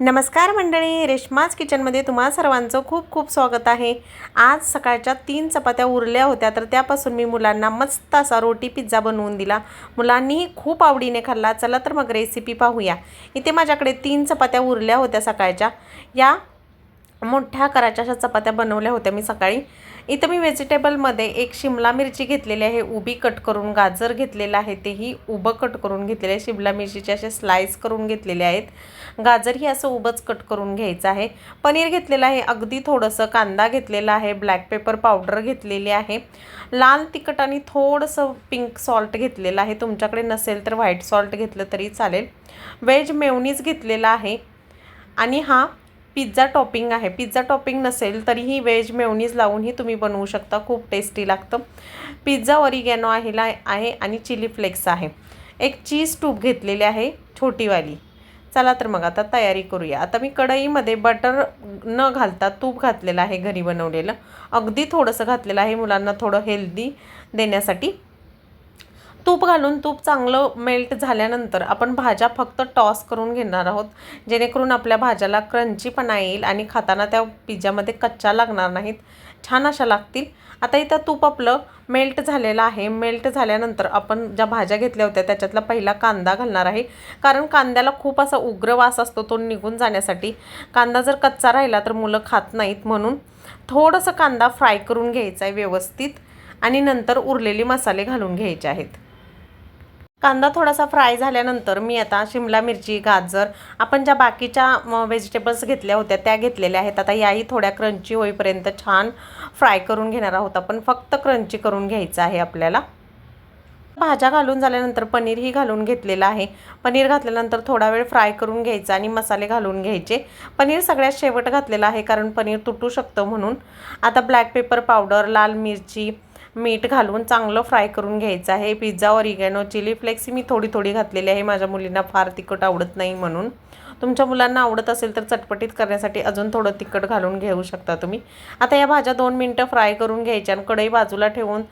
नमस्कार मंडळी रेश्माज किचनमध्ये तुम्हा सर्वांचं खूप खूप स्वागत आहे. आज सकाळच्या तीन चपात्या उरल्या होत्या तर त्यापासून मी मुलांना मस्त असा रोटी पिझ्झा बनवून दिला. मुलांनीही खूप आवडीने खाल्ला चला तर मग रेसिपी पाहूया. इथे माझ्याकडे तीन चपात्या उरल्या होत्या सकाळच्या. या मोठ्या आकाराच्या अशा चपात्या बनवल्या होत्या मी सकाळी. इथं मी व्हेजिटेबलमध्ये एक शिमला मिरची घेतलेली आहे उभी कट करून गाजर घेतलेलं आहे तेही उभं कट करून घेतलेलं आहे. शिमला मिरचीचे असे स्लाईस करून घेतलेले आहेत. गाजरही असं उभंच कट करून घ्यायचं आहे. पनीर घेतलेलं आहे अगदी थोडंसं कांदा घेतलेला आहे ब्लॅक पेपर पावडर घेतलेली आहे. लाल तिखट आणि थोडंसं पिंक सॉल्ट घेतलेलं आहे. तुमच्याकडे नसेल तर व्हाईट सॉल्ट घेतलं तरी चालेल. व्हेज मेवनीज घेतलेला आहे. आणि हा पिझ्झा टॉपिंग आहे. पिझ्झा टॉपिंग नसेल तरीही व्हेज मेवनीज लावूनही तुम्ही बनवू शकता. खूप टेस्टी लागतं. पिझ्झा ऑरिगॅनो आहेला आहे आणि चिली फ्लेक्स आहे. एक चीज ट्यूब घेतलेली आहे छोटीवाली. चला तर मग आता तयारी करूया. आता मी कढईमध्ये बटर न घालता तूप घातलेलं आहे घरी बनवलेलं. अगदी थोडंसं घातलेलं आहे मुलांना थोडं हेल्दी देण्यासाठी. तूप घालून तूप चांगलं मेल्ट झाल्यानंतर आपण भाज्या फक्त टॉस करून घेणार आहोत. जेणेकरून आपल्या भाज्याला क्रंचीपणा येईल आणि खाताना त्या पिझ्झामध्ये कच्च्या लागणार नाहीत. छान अशा लागतील. आता इथं तूप आपलं मेल्ट झालेलं आहे. मेल्ट झाल्यानंतर आपण ज्या भाज्या घेतल्या होत्या त्याच्यातला पहिला कांदा घालणार आहे. कारण कांद्याला खूप असा उग्र वास असतो तो निघून जाण्यासाठी. कांदा जर कच्चा राहिला तर मुलं खात नाहीत म्हणून थोडंसं कांदा फ्राय करून घ्यायचा आहे व्यवस्थित. आणि नंतर उरलेले मसाले घालून घ्यायचे आहेत. कांदा थोडासा फ्राय झाल्यानंतर मी आता शिमला मिरची गाजर आपण ज्या बाकीच्या व्हेजिटेबल्स घेतल्या होत्या त्या घेतलेल्या आहेत. आता याही थोड्या क्रंची होईपर्यंत छान फ्राय करून घेणार आहोत आपण. फक्त क्रंची करून घ्यायचं आहे आपल्याला. भाज्या घालून झाल्यानंतर पनीरही घालून घेतलेलं आहे. पनीर घातल्यानंतर थोडा वेळ फ्राय करून घ्यायचा आणि मसाले घालून घ्यायचे. पनीर सगळ्यात शेवट घातलेलं आहे कारण पनीर तुटू शकतं म्हणून. आता ब्लॅक पेपर पावडर लाल मिरची मीठ घालून चांगलं फ्राय करून घ्यायचं आहे. पिझ्झा ऑरिगॅनो चिली फ्लेक्स मी थोडी थोडी घातलेली आहे. माझ्या मुलींना फार तिखट आवडत नाही म्हणून. तुमच्या मुलांना आवडत असेल तर चटपटीत करण्यासाठी अजून थोडं तिखट घालून घेऊ शकता तुम्ही. आता या भाज्या दोन मिनटं फ्राय करून घ्यायच्या आणि कढई बाजूला ठेवून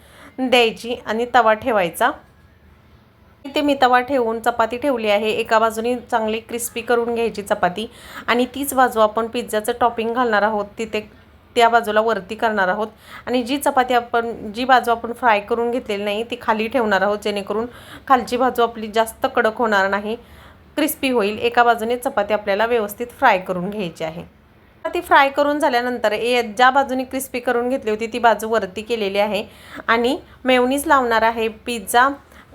द्यायची आणि तवा ठेवायचा. ते मी तवा ठेवून चपाती ठेवली आहे. एका बाजूने चांगली क्रिस्पी करून घ्यायची चपाती आणि तीच बाजू आपण पिझ्झाचं टॉपिंग घालणार आहोत. तिथे त्या बाजूला वरती करणार आहोत. आणि जी चपाती आपण जी बाजू आपण फ्राय करून घेतलेली नाही ती खाली ठेवणार आहोत जेणेकरून खालची बाजू आपली जास्त कडक होणार नाही. क्रिस्पी होईल. एका बाजूने चपाती आपल्याला व्यवस्थित फ्राय करून घ्यायची आहे. ती फ्राय करून झाल्यानंतर ए ज्या बाजूने क्रिस्पी करून घेतली होती ती बाजू वरती केलेली आहे. आणि मेवनीज लावणार आहे पिझ्झा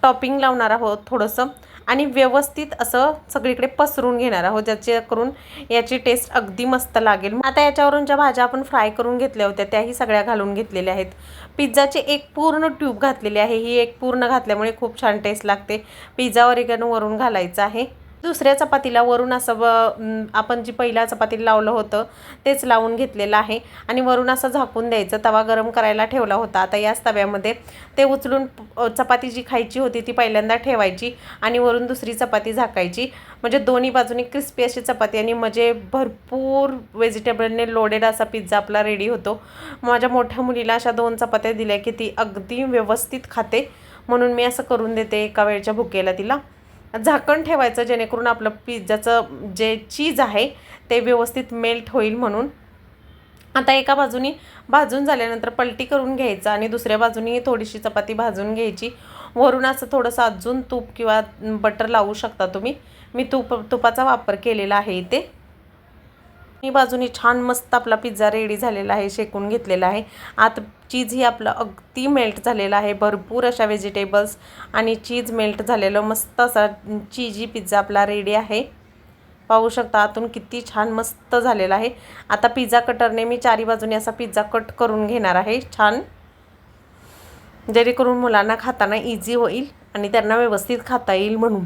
टॉपिंग लावणार आहोत थोडंसं. आणि व्यवस्थित असं सगळीकडे पसरून घेणार आहोत ज्याचे करून याची टेस्ट अगदी मस्त लागेल. आता याच्यावरून ज्या भाज्या आपण फ्राय करून घेतल्या होत्या त्याही सगळ्या घालून घेतलेल्या आहेत. पिझ्झाची एक पूर्ण ट्यूब घातलेली आहे. ही एक पूर्ण घातल्यामुळे खूप छान टेस्ट लागते. पिझ्झा वगैरे वरून घालायचं आहे. दुसऱ्या चपातीला वरून असं व आपण जी पहिल्या चपातीला लावलं होतं तेच लावून घेतलेलं आहे. आणि वरून असं झाकून द्यायचं तवा गरम करायला ठेवला होता. आता याच तव्यामध्ये ते उचलून चपाती जी खायची होती ती पहिल्यांदा ठेवायची आणि वरून दुसरी चपाती झाकायची. म्हणजे दोन्ही बाजूनी क्रिस्पी अशी चपाती आणि म्हणजे भरपूर व्हेजिटेबलने लोडेड असा पिझ्झा आपला रेडी होतो. माझ्या मोठ्या मुलीला अशा दोन चपात्या दिल्या की ती अगदी व्यवस्थित खाते. म्हणून मी असं करून देते एका वेळच्या भुकेला तिला. झाकण ठेवायचं जेणेकरून आपलं पिझ्झाचं जे चीज आहे ते व्यवस्थित मेल्ट होईल म्हणून. आता एका बाजूनी भाजून झाल्यानंतर पलटी करून घ्यायचं आणि दुसऱ्या बाजूनी थोडीशी चपाती भाजून घ्यायची. वरून असं थोडंसं अजून तूप किंवा बटर लावू शकता तुम्ही. मी तूप तुपाचा वापर केलेला आहे इथे. ही बाजूनी छान मस्त आपला पिझ्झा रेडी झालेला आहे शेकून घेतलेला आहे. आत चीज ही आपलं अगदी मेल्ट झालेलं आहे भरपूर अशा व्हेजिटेबल्स आणि चीज मेल्ट झालेलं मस्त असा चीजी पिझ्झा आपला रेडी आहे. पाहू शकता आतून किती छान मस्त झालेला आहे. आता पिझ्झा कटरने मी चारी बाजूने असा पिझ्झा कट करून घेणार आहे छान. जेणेकरून मुलांना खाताना इझी होईल आणि त्यांना व्यवस्थित खाता येईल म्हणून.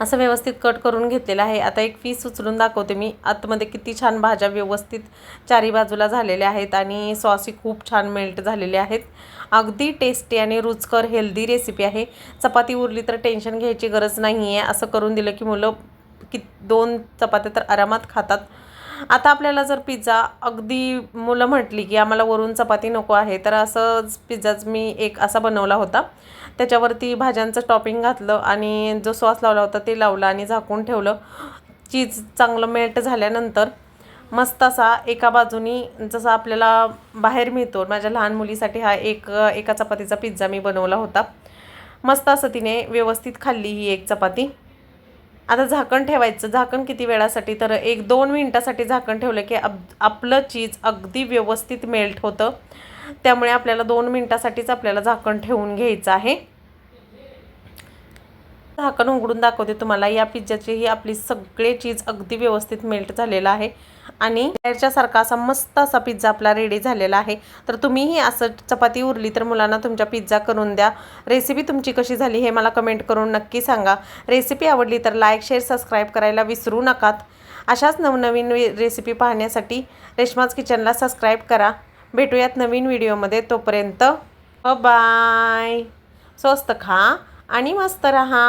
असं व्यवस्थित कट करून घेतलेलं आहे. आता एक पीस उचलून दाखवते मी. आतमध्ये किती छान भाज्या व्यवस्थित चारी बाजूला झालेल्या आहेत आणि सॉसी खूप छान मेल्ट झालेले आहेत. अगदी टेस्टी आणि रुचकर हेल्दी रेसिपी आहे. चपाती उरली तर टेन्शन घ्यायची गरज नाही आहे असं करून दिलं की मुलं कि दोन चपात्या तर आरामात खातात. आता आपल्याला जर पिझ्झा अगदी मुलं म्हटली की आम्हाला वरून चपाती नको आहे तर असंच पिझ्झाच मी एक असा बनवला होता. त्याच्यावरती भाज्यांचं टॉपिंग घातलं आणि जो सॉस लावला होता ते लावलं आणि झाकून ठेवलं. चीज चांगलं मेल्ट झाल्यानंतर मस्त असा एका बाजूनी जसा आपल्याला बाहेर मिळतो माझ्या लहान मुलीसाठी हा एक एका चपातीचा पिझ्झा मी बनवला होता. मस्त असं तिने व्यवस्थित खाल्ली ही एक चपाती. आता झाकण ठेवायचं. झाकण किती वेळासाठी? तर एक दोन मिनटासाठी झाकण ठेवलं की अब आपलं चीज अगदी व्यवस्थित मेल्ट होतं. त्यामुळे आपल्याला दोन मिनटासाठीच आपल्याला झाकण ठेवून घ्यायचं आहे. झाकण उघडून दाखवते तुम्हाला. या पिझ्झाची ही आपली सगळे चीज अगदी व्यवस्थित मेल्ट झालेला आहे. आणि बाहेरच्यासारखा असा मस्त असा पिझ्झा आपला रेडी झालेला आहे. तर तुम्हीही असं चपाती उरली तर मुलांना तुमच्या पिझ्झा करून द्या. रेसिपी तुमची कशी झाली हे मला कमेंट करून नक्की सांगा. रेसिपी आवडली तर लाईक शेअर सबस्क्राईब करायला विसरू नकात. अशाच नवनवीन रेसिपी पाहण्यासाठी रेश्माज किचनला सबस्क्राईब करा. भेटूयात नवीन व्हिडिओमध्ये तोपर्यंत. बाय स्वस्त खा. आणि मस्त रहा.